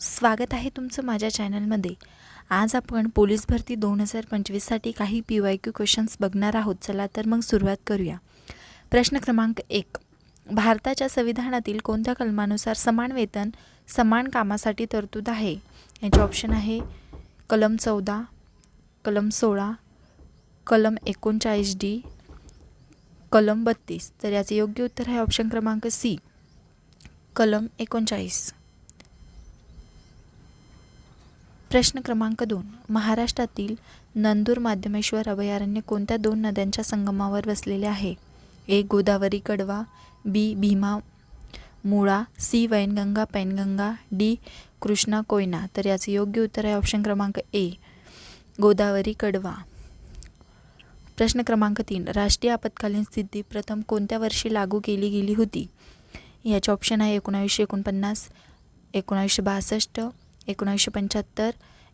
स्वागत आहे तुमचं माझ्या चॅनलमध्ये. आज आपण पोलीस भरती दोन हजार पंचवीससाठी काही पी वाय क्यू क्वेश्चन्स बघणार आहोत. चला तर मग सुरुवात करूया. प्रश्न क्रमांक एक. भारताच्या संविधानातील कोणत्या कलमानुसार समान वेतन समान कामासाठी तरतूद आहे? याचे ऑप्शन आहे कलम चौदा कलम सोळा कलम एकोणचाळीस डी कलम बत्तीस. तर याचे योग्य उत्तर आहे ऑप्शन क्रमांक सी. कलम एकोणचाळीस. प्रश्न क्रमांक दोन. महाराष्ट्रातील नंदूर माध्यमेश्वर अभयारण्य कोणत्या दोन नद्यांच्या संगमावर वसलेले आहे? A. Godavari Kadwa B. Bhima Mula C. Wainganga Painganga D. Krishna Koyna. तर याचे योग्य उत्तर आहे ऑप्शन क्रमांक ए. गोदावरी कडवा. प्रश्न क्रमांक तीन. राष्ट्रीय आपत्कालीन स्थिती प्रथम कोणत्या वर्षी लागू केली गेली होती? याचे ऑप्शन आहे एकोणावीसशे एकोणपन्नास एकोणावीसशे बासष्ट एकोणीसशे पंच्याहत्तर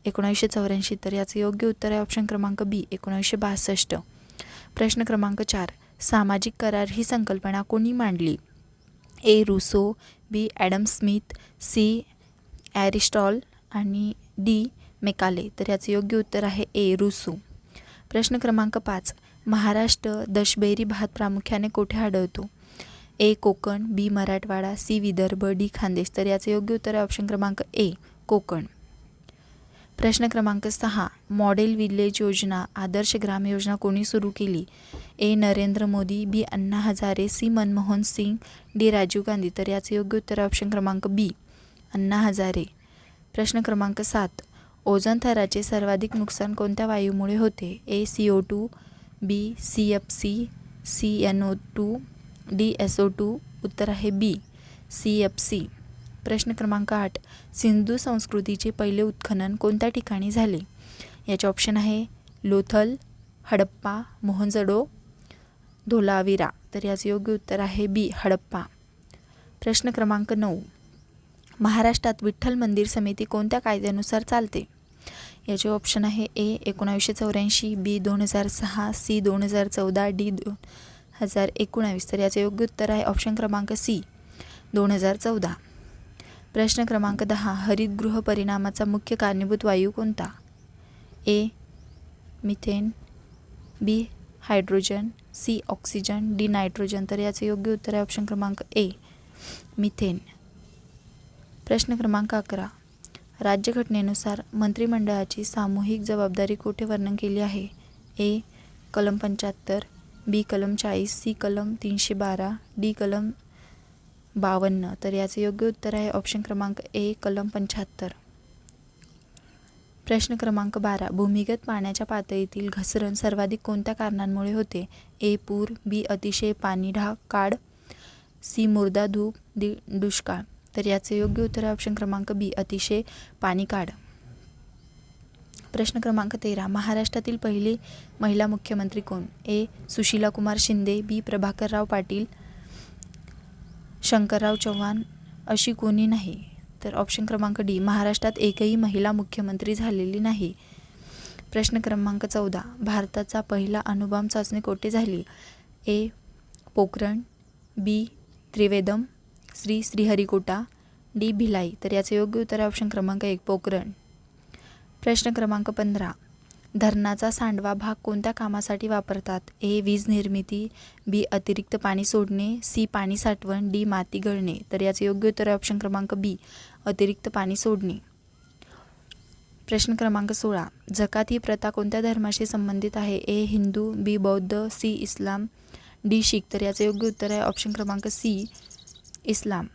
एकोणीसशे चौऱ्याऐंशी तर याचं योग्य उत्तर आहे ऑप्शन क्रमांक बी एकोणीसशे बासष्ट. प्रश्न क्रमांक चार सामाजिक करार ही संकल्पना कोणी मांडली? A Rousseau B Adam Smith C Aristotle आणि डी मेकाले. तर याचं योग्य उत्तर आहे ए रुसो. प्रश्न क्रमांक पाच महाराष्ट्र दशबेरी भात प्रामुख्याने कोठे आढळतो? A Konkan B Marathwada C Vidarbha D Khandesh. तर याचं योग्य उत्तर आहे ऑप्शन क्रमांक ए कोकण. प्रश्न क्रमांक सहा. मॉडेल विलेज योजना आदर्श ग्राम योजना कोणी सुरू केली? A. Narendra Modi B. Anna Hazare C. Manmohan Singh D. Rajiv Gandhi. तर याचे योग्य उत्तर ऑप्शन क्रमांक बी. अण्णा हजारे. प्रश्न क्रमांक सात. ओझोन थराचे सर्वाधिक नुकसान कोणत्या वायूमुळे होते? A. C O two B. C F C C N O two D. S O two उत्तर आहे बी. सी एफ सी प्रश्न क्रमांक आठ सिंधू संस्कृतीचे पहिले उत्खनन कोणत्या ठिकाणी झाले? याचे ऑप्शन आहे लोथल हडप्पा मोहनजडो धोलाविरा. तर याचे योग्य उत्तर आहे बी हडप्पा. प्रश्न क्रमांक नऊ महाराष्ट्रात विठ्ठल मंदिर समिती कोणत्या कायद्यानुसार चालते? याचे ऑप्शन आहे ए एकोणावीसशे चौऱ्याऐंशी बी दोन हजार सहा सी दोन हजार चौदा डी दोन हजार एकोणावीस. तर याचे योग्य उत्तर आहे ऑप्शन क्रमांक सी दोन हजार चौदा. प्रश्न क्रमांक दहा हरितगृह परिणामाचा मुख्य कारणीभूत वायू कोणता? A methane B hydrogen C oxygen D nitrogen. तर याचं योग्य उत्तर आहे ऑप्शन क्रमांक ए मिथेन. प्रश्न क्रमांक अकरा राज्यघटनेनुसार मंत्रिमंडळाची सामूहिक जबाबदारी कुठे वर्णन केली आहे? ए कलम पंच्याहत्तर बी कलम चाळीस सी कलम तीनशे बारा डी कलम बावन्न. तर याचे योग्य उत्तर आहे ऑप्शन क्रमांक ए कलम पंच्याहत्तर. प्रश्न क्रमांक बारा. भूमिगत पाण्याच्या पातळीतील घसरण सर्वाधिक कोणत्या कारणांमुळे होते? ए पूर. बी अतिशय पाणी ढा काढ सी मुर्दा धूप दि दुष्काळ. तर याचे योग्य उत्तर आहे ऑप्शन क्रमांक बी अतिशय पाणी काढ प्रश्न क्रमांक तेरा. महाराष्ट्रातील पहिली महिला मुख्यमंत्री कोण? ए सुशीला कुमार शिंदे. बी प्रभाकरराव पाटील. शंकरराव चव्हाण अशी कोणी नाही. तर ऑप्शन क्रमांक डी महाराष्ट्रात एकही महिला मुख्यमंत्री झालेली नाही. प्रश्न क्रमांक चौदा. भारताचा पहिला अणुबॉम्ब चाचणी कोठे झाली? A. Pokhran B. Trivandrum C Sriharikota D. Bhilai. तर याचं योग्य उत्तर आहे ऑप्शन क्रमांक एक पोखरण. प्रश्न क्रमांक पंधरा. धरणाचा सांडवा भाग कोणत्या कामासाठी वापरतात? ए. वीज निर्मिती बी अतिरिक्त पाणी सोडणे सी पाणी साठवण डी माती गळणे. तर याचे योग्य उत्तर आहे ऑप्शन क्रमांक बी अतिरिक्त पाणी सोडणे. प्रश्न क्रमांक सोळा. जकात ही प्रथा कोणत्या धर्माशी संबंधित आहे? ए. हिंदू बी बौद्ध सी इस्लाम डी शीख. तर याचे योग्य उत्तर आहे ऑप्शन क्रमांक सी इस्लाम.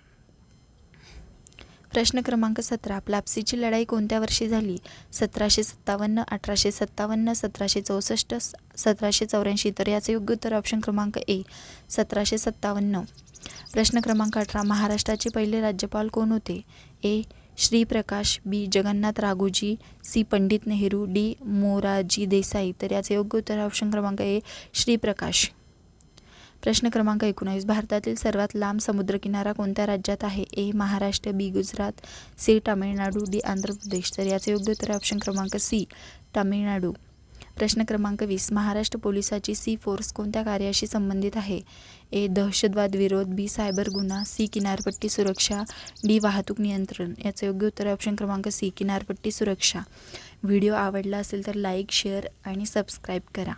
प्रश्न क्रमांक सतरा. प्लाप्सीची लढाई कोणत्या वर्षी झाली? सतराशे सत्तावन्न अठराशे सत्तावन्न सतराशे चौसष्ट सतराशे चौऱ्याऐंशी. तर याचे योग्य उत्तर ऑप्शन क्रमांक ए सतराशे सत्तावन्न. प्रश्न क्रमांक अठरा. महाराष्ट्राचे पहिले राज्यपाल कोण होते? A Shriprakash B Jagannath Raghoji C Pandit Nehru D Morarji Desai. तर याचे योग्य उत्तर ऑप्शन क्रमांक ए श्रीप्रकाश. प्रश्न क्रमांक एकोणावीस. भारतातील सर्वात लांब समुद्रकिनारा कोणत्या राज्यात आहे? A Maharashtra B Gujarat C Tamil Nadu D Andhra Pradesh. तर याचे योग्य उत्तर ऑप्शन क्रमांक सी तामिळनाडू. प्रश्न क्रमांक वीस. महाराष्ट्र पोलिसाची सी फोर्स कोणत्या कार्याशी संबंधित आहे? ए दहशतवाद विरोध बी सायबर गुन्हा सी किनारपट्टी सुरक्षा डी वाहतूक नियंत्रण. याचं योग्य उत्तर आहे ऑप्शन क्रमांक सी किनारपट्टी सुरक्षा. व्हिडिओ आवडला असेल तर लाईक शेअर आणि सबस्क्राईब करा.